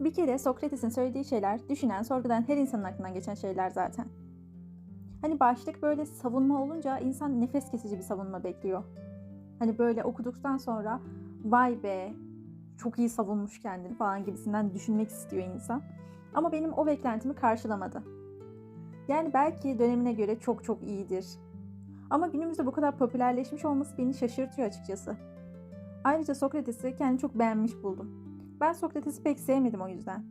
Bir kere Sokrates'in söylediği şeyler düşünen, sorgulayan her insanın aklından geçen şeyler zaten. Hani başlık böyle savunma olunca insan nefes kesici bir savunma bekliyor. Hani böyle okuduktan sonra vay be çok iyi savunmuş kendini falan gibisinden düşünmek istiyor insan. Ama benim o beklentimi karşılamadı. Yani belki dönemine göre çok çok iyidir. Ama günümüzde bu kadar popülerleşmiş olması beni şaşırtıyor açıkçası. Ayrıca Sokrates'i kendi çok beğenmiş buldum. Ben Sokrates'i pek sevmedim o yüzden.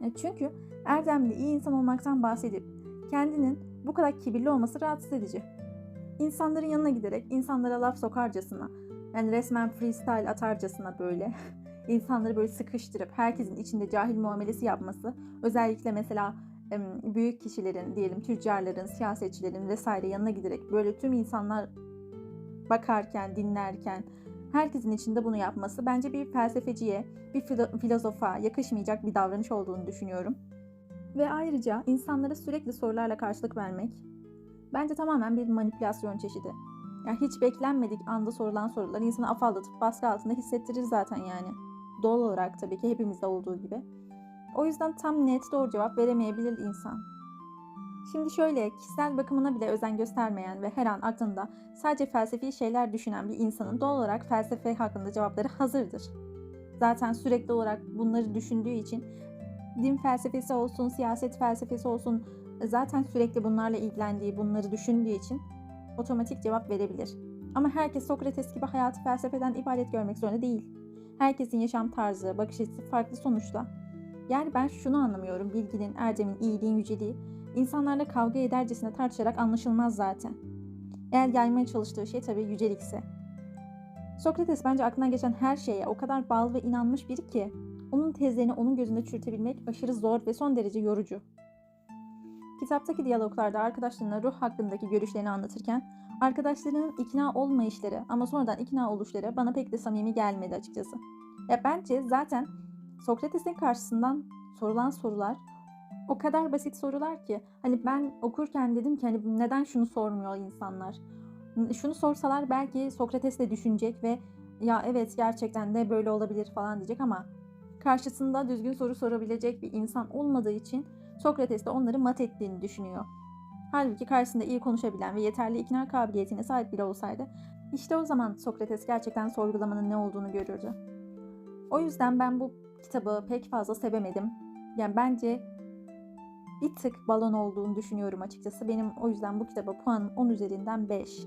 E, çünkü erdemli, iyi insan olmaktan bahsedip kendinin bu kadar kibirli olması rahatsız edici. İnsanların yanına giderek insanlara laf sokarcasına, yani resmen freestyle atarcasına böyle insanları böyle sıkıştırıp herkesin içinde cahil muamelesi yapması, özellikle mesela büyük kişilerin diyelim tüccarların, siyasetçilerin vesaire yanına giderek böyle tüm insanlar bakarken, dinlerken herkesin içinde bunu yapması bence bir felsefeciye, bir filozofa yakışmayacak bir davranış olduğunu düşünüyorum. Ve ayrıca insanlara sürekli sorularla karşılık vermek bence tamamen bir manipülasyon çeşidi. Yani hiç beklenmedik anda sorulan sorular insanı afallatıp baskı altında hissettirir zaten yani. Doğal olarak tabii ki hepimizde olduğu gibi. O yüzden tam net doğru cevap veremeyebilir insan. Şimdi şöyle kişisel bakımına bile özen göstermeyen ve her an aklında sadece felsefi şeyler düşünen bir insanın doğal olarak felsefe hakkında cevapları hazırdır. Zaten sürekli olarak bunları düşündüğü için din felsefesi olsun, siyaset felsefesi olsun zaten sürekli bunlarla ilgilendiği, bunları düşündüğü için otomatik cevap verebilir. Ama herkes Sokrates gibi hayatı felsefeden ibaret görmek zorunda değil. Herkesin yaşam tarzı, bakış açısı farklı sonuçta. Yani ben şunu anlamıyorum. Bilginin, erdemin, iyiliğin, yüceliği insanlarla kavga edercesine tartışarak anlaşılmaz zaten. Eğer yaymaya çalıştığı şey tabii yücelikse. Sokrates bence aklına geçen her şeye o kadar bağlı ve inanmış biri ki onun tezlerini onun gözünde çürütebilmek aşırı zor ve son derece yorucu. Kitaptaki diyaloglarda arkadaşlarına ruh hakkındaki görüşlerini anlatırken arkadaşlarının ikna olmayışları ama sonradan ikna oluşları bana pek de samimi gelmedi açıkçası. Ya bence zaten Sokrates'in karşısından sorulan sorular o kadar basit sorular ki hani ben okurken dedim ki hani neden şunu sormuyor insanlar? Şunu sorsalar belki Sokrates de düşünecek ve ya evet gerçekten de böyle olabilir falan diyecek ama karşısında düzgün soru sorabilecek bir insan olmadığı için Sokrates de onları mat ettiğini düşünüyor. Halbuki karşısında iyi konuşabilen ve yeterli ikna kabiliyetine sahip bile olsaydı işte o zaman Sokrates gerçekten sorgulamanın ne olduğunu görürdü. O yüzden ben bu kitabı pek fazla sevemedim. Yani bence bir tık balon olduğunu düşünüyorum açıkçası. Benim o yüzden bu kitaba puanım 10 üzerinden 5.